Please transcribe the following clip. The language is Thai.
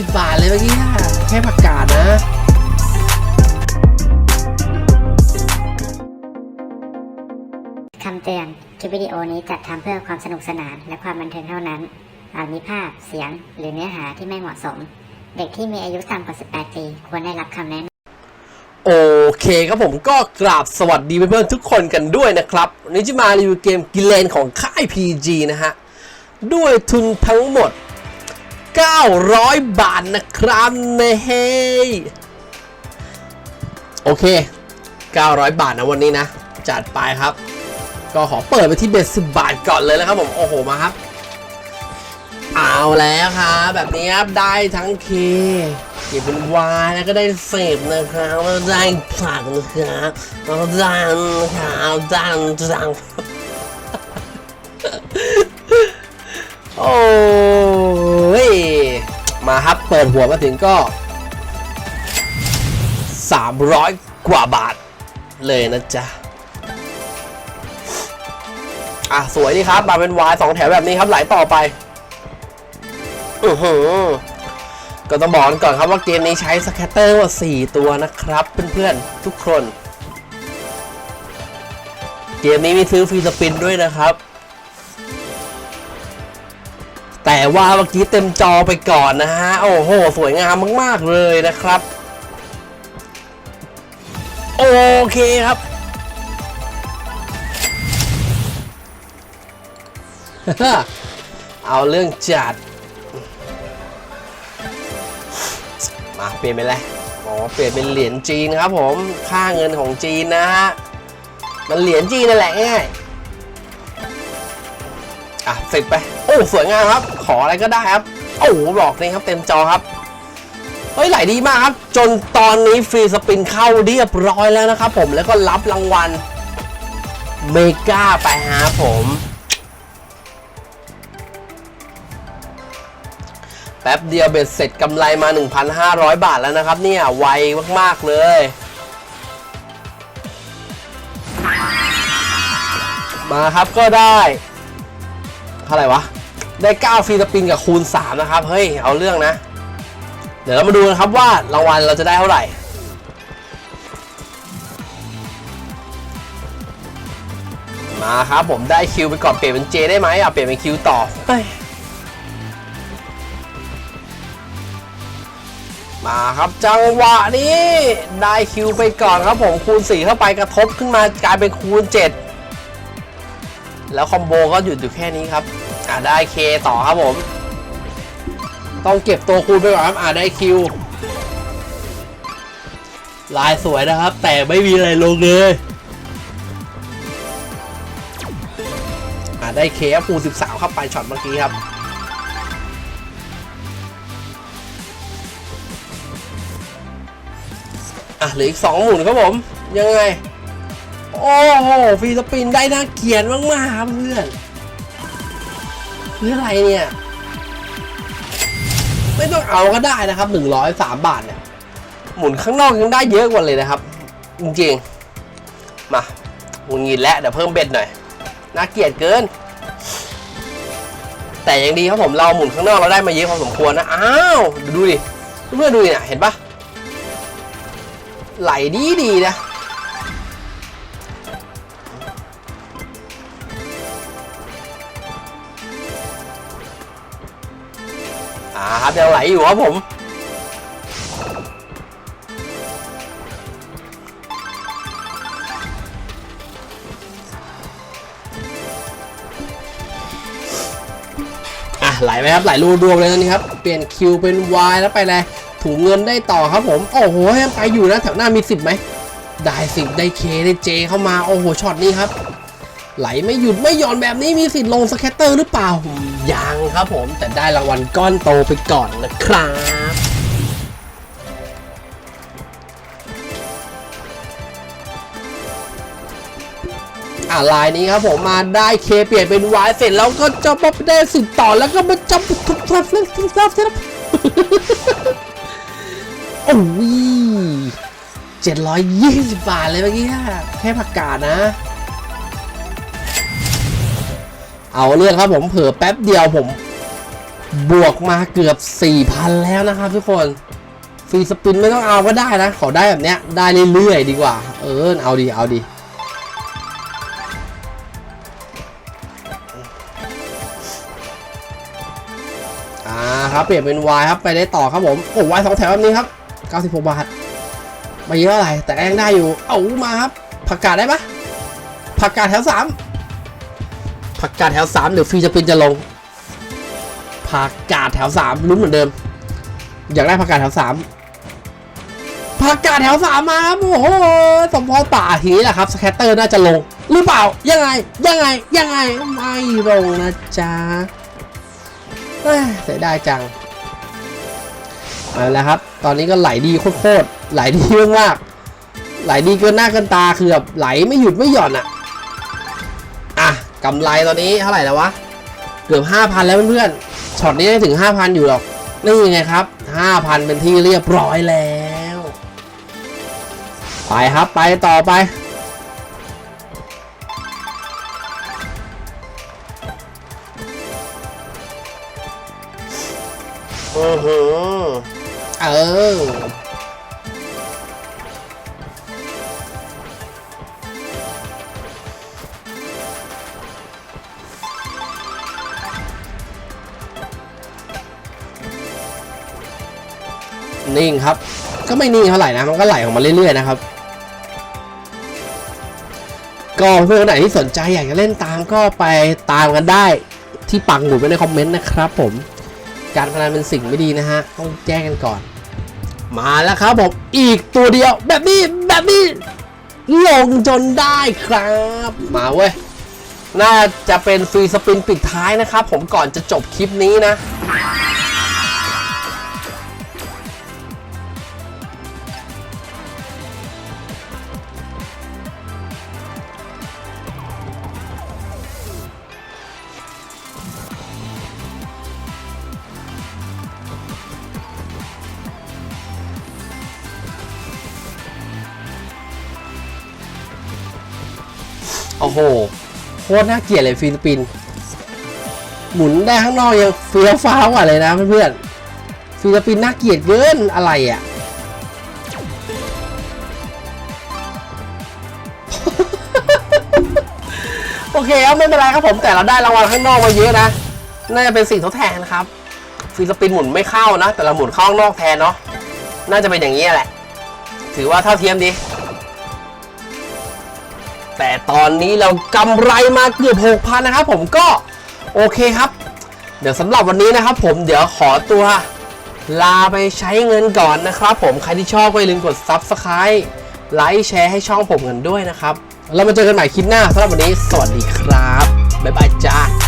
สิบบาทเลยเมื่อกี้อะแค่ผักกาดนะ คำเตือน คลิปวิดีโอนี้จัดทำเพื่อความสนุกสนานและความบันเทิงเท่านั้น อาจมีภาพ เสียง หรือเนื้อหาที่ไม่เหมาะสม เด็กที่มีอายุต่ำกว่า 18 ปี ควรได้รับคำแนะนำ โอเคครับผมก็กราบสวัสดีเพื่อนๆทุกคนกันด้วยนะครับวันนี้จะมารีวิวเกมกิเลนของค่าย PG นะฮะ ด้วยทุนทั้งหมด 900 บาทนะครับนะเฮ้โอเค 900 บาทนะวันนี้นะ จัดไปครับ ก็ขอเปิดไปที่เบสสิบบาทก่อนเลยนะครับผม โอ้โห มาครับ เอาแล้วครับ แบบนี้ครับ ได้ทั้งเคเก็บเป็นวายแล้วก็ได้เศษนะครับแล้วได้ผักนะครับแล้วดันครับดันดันโอ้ มาครับเปิดหัวมาถึงก็ 300 กว่าบาทเลยนะจ๊ะ อะ สวยดีครับมาเป็นวายสองแถวแบบนี้ครับไหลต่อไปอือหือก็ต้องบอกกันก่อนครับว่าเกมนี้ใช้สแคตเตอร์ว่า 4 ตัวนะครับ เพื่อนๆ ทุกคน เกมนี้มีซื้อฟรีสปินด้วยนะครับ แต่ว่าเมื่อกี้เต็มจอไปก่อนนะฮะ โอ้โห สวยงามมาก ๆ เลยนะครับ โอเคครับ เอาเรื่องจัด มาเปลี่ยนเป็นอะไรอ๋อเปลี่ยนเป็นเหรียญจีนครับผม ค่าเงินของจีนนะฮะ มันเหรียญจีนนั่นแหละง่าย อะสิบไป โอ้สวยงามครับ ขออะไรก็ได้ครับ โอ้โหบอกเลยครับเต็มจอครับเฮ้ยไหลดีมากครับ จนตอนนี้ฟรีสปินเข้าเรียบร้อยแล้วนะครับผมแล้วก็รับรางวัลเมกาไปฮะผม แป๊บเดียวเบ็ดเสร็จกำไรมา 1,500 บาทแล้วนะครับเนี่ย ไวมาก ๆ เลยมาครับก็ได้ ท่าไหร่วะ ได้ 9 ฟรีสปินกับคูณ 3 นะครับ เฮ้ย เอาเรื่องนะ เดี๋ยวเรามาดูนะครับว่ารางวัลเราจะได้เท่าไหร่มาครับผมได้คิวไปก่อนเปลี่ยนเป็นเจได้ไหมอะเปลี่ยนเป็นคิวต่อมาครับจังหวะนี้ได้คิวไปก่อนครับผมคูณ 4 เข้าไปกระทบขึ้นมากลายเป็นคูณ 7 แล้วคอมโบก็หยุดอยู่แค่นี้ครับ อ่าได้เคต่อครับผม ต้องเก็บตัวคูณไปก่อนครับอ่าได้คิว ลายสวยนะครับ แต่ไม่มีอะไรลงเลยอ่าได้เคครับคูณ13เข้าไปช็อตเมื่อกี้ครับอะเหลืออีกสองหมุนครับผม ยังไง โอ้โหฟรีสปินได้น่าเกียดมากๆครับเพื่อน นี่อะไรเนี่ย ไม่ต้องเอาก็ได้นะครับ103บาทเนี่ย หมุนข้างนอกยังได้เยอะกว่าเลยนะครับ จริงๆ มาหมุนงินแล้วเดี๋ยวเพิ่มเบ็ดหน่อย น่าเกลียดเกิน แต่ยังดีครับผมเราหมุนข้างนอกเราได้มาเยอะพอสมควรนะ อ้าว ดูดิเพื่อนดูดิเนี่ยเห็นปะไหลดีดีนะ อ่าครับยังไหลอยู่ครับผมอะไหลไหมครับไหลรูดวงเลยตอนนี้ครับ เปลี่ยนคิวเป็น Y แล้วไปเลยถุงเงินได้ต่อครับผม โอ้โหยังไปอยู่นะแถวหน้ามีสิบไหม ได้สิบได้เคได้เจเข้ามา โอ้โหช็อตนี้ครับ ไหลไม่หยุดไม่หย่อนแบบนี้มีสิทธิ์ลงสแคตเตอร์หรือเปล่า ยังครับผม แต่ได้รางวัลก้อนโตไปก่อนนะครับอ่าลายนี้ครับผมมาได้เคเปลี่ยนเป็นวายเสร็จแล้วก็จะมาได้สิบต่อแล้วก็มาจับทุบทับทุบทับทับทับโอ้ยเจ็ดร้อยยี่สิบบาทเลยเมื่อกี้แค่ผักกาดนะ เอาเรื่องครับผมเผลอแป๊บเดียวผม บวกมาเกือบ 4,000 แล้วนะครับทุกคนฟรีสปินไม่ต้องเอาก็ได้นะ ขอได้แบบเนี้ยได้เรื่อยๆดีกว่า เออเอาดีเอาดีอ่าครับเปลี่ยนเป็น Y ครับไปได้ต่อครับผมโอ้ Y สองแถวแบบนี้ครับ 96 บาทไม่เยอะอะไรแต่ก็ยังได้อยู่ เอามาครับผักกาดได้ปะผักกาดแถว3 ผักกาดแถว3เดี๋ยวฟรีสปินจะลงผักกาดแถว3ลุ้นเหมือนเดิม อยากได้ผักกาดแถว3ผักกาดแถว3มาครับโอ้โหสมพรป่าทีนี้แหละครับสแคตเตอร์น่าจะลง หรือเปล่า ยังไง ยังไง ยังไง ไม่ลงนะจ๊ะเอ้ยเสียดายจังเอาละครับ ตอนนี้ก็ไหลดีโคตรๆไหลดีมากๆไหลดีเกินหน้าเกินตาคือแบบไหลไม่หยุดไม่หย่อนอะ่ะ กำไรตอนนี้เท่าไหร่แล้ววะ เกือบ 5,000 แล้วเพื่อนๆ ช็อตนี้ได้ถึง 5,000 อยู่หรอก นี่ไงครับ 5,000 เป็นที่เรียบร้อยแล้ว ไปครับไปต่อไปอือหือเออ นิ่งครับ ก็ไม่นิ่งเท่าไหร่นะ มันก็ไหลออกมาเรื่อยๆนะครับ ก็เพื่อนคนไหนที่สนใจอยากจะเล่นตามก็ไปตามกันได้ที่ปักหมุดไว้ในคอมเมนต์นะครับผม การพนันเป็นสิ่งไม่ดีนะฮะ ต้องแจ้งกันก่อน มาแล้วครับผม อีกตัวเดียว แบบนี้ แบบนี้ ลงจนได้ครับ มาเว้ย น่าจะเป็นฟรีสปินปิดท้ายนะครับผมก่อนจะจบคลิปนี้นะ โอ้โหโคตรน่าเกลียดเลยฟิลิปปินส์หมุนได้ข้างนอกยังเฟี้ยวฟ้าวกว่าเลยนะเพื่อนๆฟิลิปปินส์น่าเกลียดเกินอะไรอะโอเคครับไม่เป็นไรครับผมแต่เราได้รางวัลข้างนอกมาเยอะนะน่าจะเป็นสิ่งทดแทนครับฟิลิปปินส์หมุนไม่เข้านะ แต่เราหมุนเข้าข้างนอกแทนเนาะน่าจะเป็นอย่างนี้แหละ ถือว่าเท่าเทียมดี แต่ตอนนี้เรากำไรมาเกือบ6,000นะครับผมก็โอเคครับ เดี๋ยวสำหรับวันนี้นะครับ ผมเดี๋ยวขอตัวลาไปใช้เงินก่อนนะครับ ผมใครที่ชอบก็อย่าลืมกด Subscribe ไลค์แชร์ให้ช่องผมกันด้วยนะครับ เรามาเจอกันใหม่คลิปหน้าสำหรับวันนี้ สวัสดีครับ บ๊ายบายจ้า